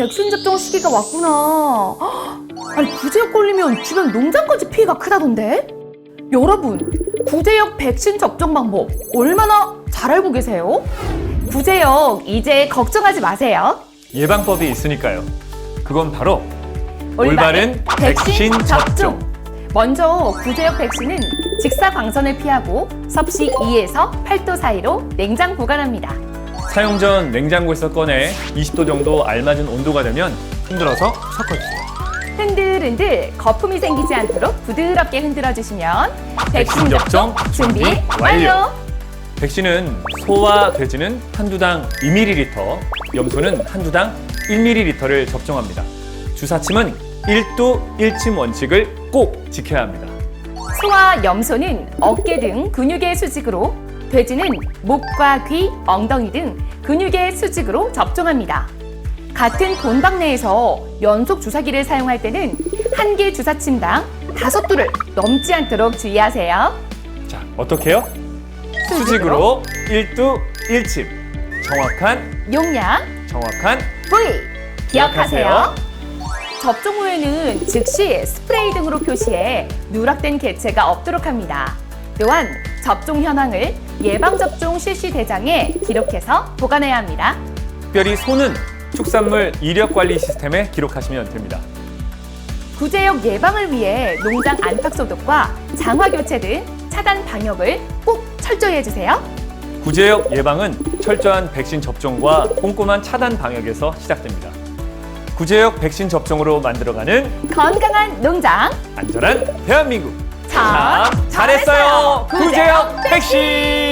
백신 접종 시기가 왔구나. 헉, 아니 구제역 걸리면 주변 농장까지 피해가 크다던데? 여러분, 구제역 백신 접종 방법 얼마나 잘 알고 계세요? 구제역 이제 걱정하지 마세요. 예방법이 있으니까요. 그건 바로 올바른 백신 접종. 먼저 구제역 백신은 직사광선을 피하고 섭씨 2에서 8도 사이로 냉장 보관합니다. 사용 전 냉장고에서 꺼내 20도 정도 알맞은 온도가 되면 흔들어서 섞어주세요. 흔들흔들 거품이 생기지 않도록 부드럽게 흔들어 주시면 백신 접종 준비. 완료. 백신은 소와 돼지는 한두당 2ml, 염소는 한두당 1ml를 접종합니다. 주사침은 1도 1침 원칙을 꼭 지켜야 합니다. 소와 염소는 어깨 등 근육의 수직으로, 돼지는 목과 귀, 엉덩이 등 근육의 수직으로 접종합니다. 같은 본방 내에서 연속 주사기를 사용할 때는 한 개 주사침당 다섯 도를 넘지 않도록 주의하세요. 자, 어떻게요? 수직으로 1도 1침. 정확한, 용량 정확한 V 기억하세요. 기억하세요. 접종 후에는 즉시 스프레이 등으로 표시해 누락된 개체가 없도록 합니다. 또한 접종 현황을 예방접종 실시 대장에 기록해서 보관해야 합니다. 특별히 소는 축산물 이력 관리 시스템에 기록하시면 됩니다. 구제역 예방을 위해 농장 안팎 소독과 장화 교체 등 차단 방역을 꼭 철저히 해주세요. 구제역 예방은 철저한 백신 접종과 꼼꼼한 차단 방역에서 시작됩니다. 구제역 백신 접종으로 만들어가는 건강한 농장 안전한 대한민국. 참참 잘했어요. 구제역 백신.